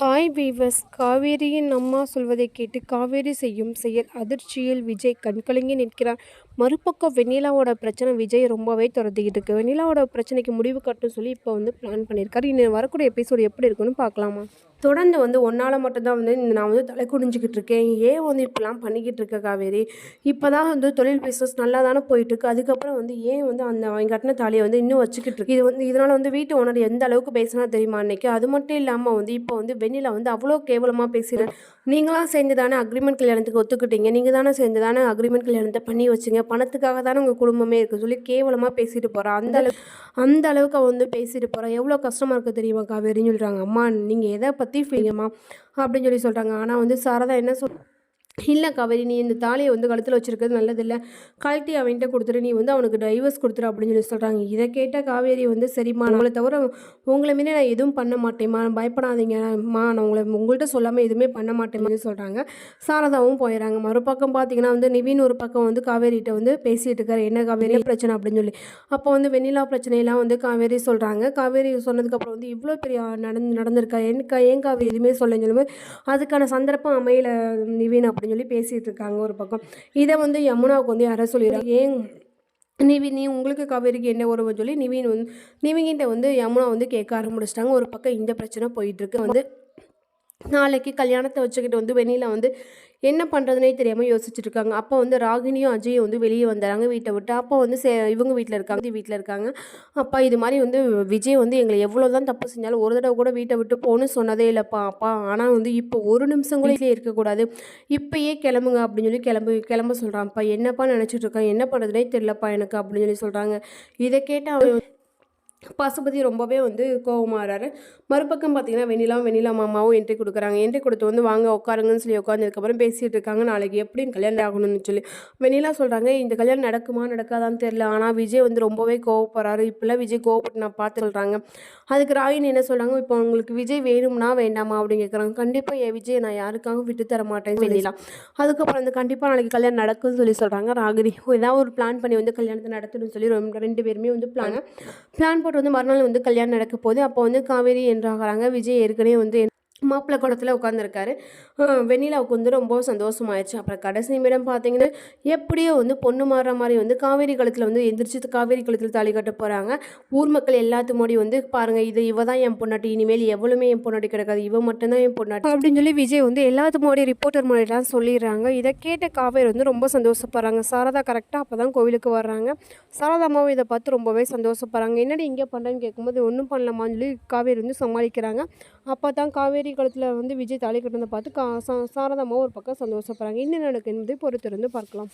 Hi viewers காவேரியின் அம்மா சொல்வதை கேட்டு காவேரி செய்யும் செயல் அதிர்ச்சியில் விஜய் கண்கலங்கி நிற்கிறார். மறுபக்கம் வெண்ணிலாவோட பிரச்சனை விஜய் ரொம்பவே துரத்திக்கிட்டு இருக்கு வெண்ணிலாவோட பிரச்சனைக்கு முடிவு கட்டும் சொல்லி இப்போ வந்து பிளான் பண்ணியிருக்காரு. இன்னும் வரக்கூடிய எபிசோடு எப்படி இருக்குன்னு பார்க்கலாமா? தொடர்ந்து வந்து ஒன்றால் மட்டும்தான் வந்து நான் வந்து தலை குடிஞ்சிக்கிட்டு இருக்கேன். ஏன் வந்து இப்படிலாம் பண்ணிக்கிட்டு இருக்க காவேரி? இப்போ தான் வந்து தொழில் பிஸ்னஸ் நல்லா தானே போயிட்டுருக்கு. அதுக்கப்புறம் வந்து ஏன் வந்து அந்த அவங்க கட்டின தாலியை வந்து இன்னும் வச்சுக்கிட்டு இருக்கு? இது வந்து இதனால் வந்து வீட்டு ஓனர் எந்த அளவுக்கு பேசினா தெரியுமா அன்னைக்கு? அது மட்டும் இல்லாமல் வந்து இப்போ வந்து வெண்ணில வந்து அவ்வளோ கேவலமாக பேசுகிறேன் நீங்களாம் சேர்ந்து தானே அக்ரிமெண்ட் கல்யாணத்துக்கு ஒத்துக்கிட்டீங்க. நீங்கள் தானே சேர்ந்து தானே அக்ரிமெண்ட் கல்யாணத்தை பண்ணி வச்சுங்க. பணத்துக்காக தானே உங்கள் குடும்பமே இருக்குது சொல்லி கேவலமாக பேசிட்டு போகிறான் அந்த அளவு அந்த அளவுக்கு வந்து பேசிட்டு போகிறான் எவ்வளோ கஷ்டமாக இருக்குது தெரியுமா காவேரின்னு சொல்கிறாங்க அம்மா நீங்கள் எதை பற்றி ஃபீலிங்கம்மா அப்படின்னு சொல்லி சொல்கிறாங்க ஆனால் வந்து சாரதா என்ன சொல் இல்லை காவேரி நீ இந்த தாலியை வந்து கழுத்தில் வச்சிருக்கிறது நல்லதில்லை. கழட்டி அவன்கிட்ட கொடுத்துரு நீ வந்து அவனுக்கு டைவர்ஸ் கொடுத்துரு அப்படின்னு சொல்லி சொல்கிறாங்க இதை கேட்டால் காவேரி வந்து சரிம்மா உங்களை தவிர உங்களை மீறி நான் எதுவும் பண்ண மாட்டேம்மா. பயப்படாதீங்கம்மா நான் உங்களை உங்கள்கிட்ட சொல்லாமல் எதுவுமே பண்ண மாட்டேன்னு சொல்கிறாங்க சாரதாவும் போயிடறாங்க மறுபக்கம் பார்த்தீங்கன்னா வந்து நிவின் ஒரு பக்கம் வந்து காவேரிகிட்ட வந்து பேசிகிட்டு இருக்காரு. என்ன காவேரி? பிரச்சனை அப்படின்னு சொல்லி. அப்போ வந்து வெண்ணிலா பிரச்சனையெல்லாம் வந்து காவேரி சொல்கிறாங்க காவேரி சொன்னதுக்கப்புறம் வந்து இவ்வளோ பெரிய நடந்து நடந்திருக்கா? என் ஏன் காவேரி எதுவுமே சொல்லுங்க அதுக்கான சந்தர்ப்பம் அமையல நிவின் அப்படின்னு சொல்லி பேசிகிட்டு இருக்காங்க ஒரு பக்கம். இதை வந்து யமுனாவுக்கு வந்து யாரோ சொல்லிடுறாங்க. ஏன் நிவின் நீ உங்களுக்கு காவேரிக்கு என்ன உறவுன்னு சொல்லி நிவின் வந்து நிவின்கிட்ட வந்து யமுனா வந்து கேட்க ஆரம்பிச்சிட்டாங்க. ஒரு பக்கம் இந்த பிரச்சனை போயிட்டுருக்கு. வந்து நாளைக்கு கல்யாணத்தை வச்சுக்கிட்டு வந்து வெளியில் வந்து என்ன பண்ணுறதுனே தெரியாமல் யோசிச்சுட்டு இருக்காங்க அப்போ வந்து ராகினியும் அஜயும் வந்து வெளியே வந்துடுறாங்க வீட்டை விட்டு. அப்போ வந்து சே இவங்க வீட்டில் இருக்காங்க வீட்டில் இருக்காங்க. அப்பா இது மாதிரி வந்து விஜய் வந்து எங்களை எவ்வளோ தான் தப்பு செஞ்சாலும் ஒரு தடவை கூட வீட்டை விட்டு போகணும்னு சொன்னதே இல்லைப்பா அப்பா. ஆனால் வந்து இப்போ ஒரு நிமிஷம் கூட இதுலயே இருக்கக்கூடாது. இப்போயே கிளம்புங்க அப்படின்னு சொல்லி கிளம்பு கிளம்ப சொல்கிறான்ப்பா என்னப்பா நினச்சிட்டு இருக்கான் என்ன பண்ணுறதுனே தெரிலப்பா எனக்கு அப்படின்னு சொல்லி சொல்கிறாங்க இதை கேட்டால் அவன் பசுபதி ரொம்பவே வந்து கோவமாகறாரு மறுபக்கம் பார்த்தீங்கன்னா வெண்ணிலா வெண்ணிலா மாமாவும் என்ட்ரி கொடுக்குறாங்க. என்ட்ரி கொடுத்து வந்து வாங்க உட்காருங்கன்னு சொல்லி உட்காந்ததுக்கப்புறம் பேசிகிட்டு இருக்காங்க. நாளைக்கு எப்படின்னு கல்யாணம் ஆகணும்னு சொல்லி. வெண்ணிலா சொல்கிறாங்க இந்த கல்யாணம் நடக்குமா நடக்காதான்னு தெரில ஆனால் விஜய் வந்து ரொம்பவே கோவப்படுறாரு. இப்போல்லாம் விஜய் கோவப்பட்டு நான் பார்த்து சொல்கிறாங்க அதுக்கு ராகினி என்ன சொல்கிறாங்க இப்போ உங்களுக்கு விஜய் வேணும்னா வேண்டாமா அப்படின்னு கேட்குறாங்க கண்டிப்பாக என் விஜய் நான் யாருக்காகவும் விட்டு தர மாட்டேன்னு சொல்லிடலாம் அதுக்கப்புறம் வந்து கண்டிப்பாக நாளைக்கு கல்யாணம் நடக்கும்னு சொல்லி சொல்கிறாங்க ராகினி. ஏதாவது ஒரு பிளான் பண்ணி வந்து கல்யாணத்தை நடத்தணும்னு சொல்லி ரொம்ப ரெண்டு பேருமே வந்து பிளான் பிளான் ஏர்போர்ட் வந்து மறுநாள் வந்து கல்யாணம் நடக்க போகுது. அப்போ வந்து காவேரி என்றாகிறாங்க விஜய் ஏற்கனவே வந்து மாப்பிள்ளை குளத்தில் உட்காந்துருக்காரு வெண்ணிலாவுக்கு வந்து ரொம்ப சந்தோஷமாயிடுச்சு. அப்புறம் கடைசி நிமிடம் பார்த்தீங்கன்னா எப்படியோ வந்து பொண்ணு மாறுற மாதிரி வந்து காவேரி குளத்தில் வந்து எந்திரிச்சு காவேரி குளத்தில் தாலி கட்ட போகிறாங்க ஊர் மக்கள் எல்லாத்து மோடி வந்து பாருங்கள் இது இவ தான் என் பொண்ணாட்டி இனிமேல் எவ்வளவுமே என் பொண்ணாட்டி கிடக்காது இவ மட்டும்தான் என் பொண்ணாட்டி அப்படின்னு சொல்லி விஜய் வந்து எல்லாத்து மோடி ரிப்போர்ட்டர் முன்னாடிலாம் சொல்லிடுறாங்க. இதை கேட்ட காவேரி வந்து ரொம்ப சந்தோஷப்படுறாங்க. சாரதா கரெக்டாக அப்போ தான் கோவிலுக்கு வர்றாங்க. சாரதா அம்மாவும் இதை பார்த்து ரொம்பவே சந்தோஷப்படுறாங்க. என்னடி இங்கே பண்ணுறேன்னு கேட்கும்போது ஒன்றும் பண்ணலாமான்னு சொல்லி காவேரி வந்து சமாளிக்கிறாங்க. அப்போ தான் காவேரி கழுத்தில் வந்து விஜய் தாலி கட்டினதை பார்த்து கா சா ஒரு பக்கம் சந்தோஷப்படுறாங்க. என்ன நடக்குது பொறுத்திருந்து பார்க்கலாம்.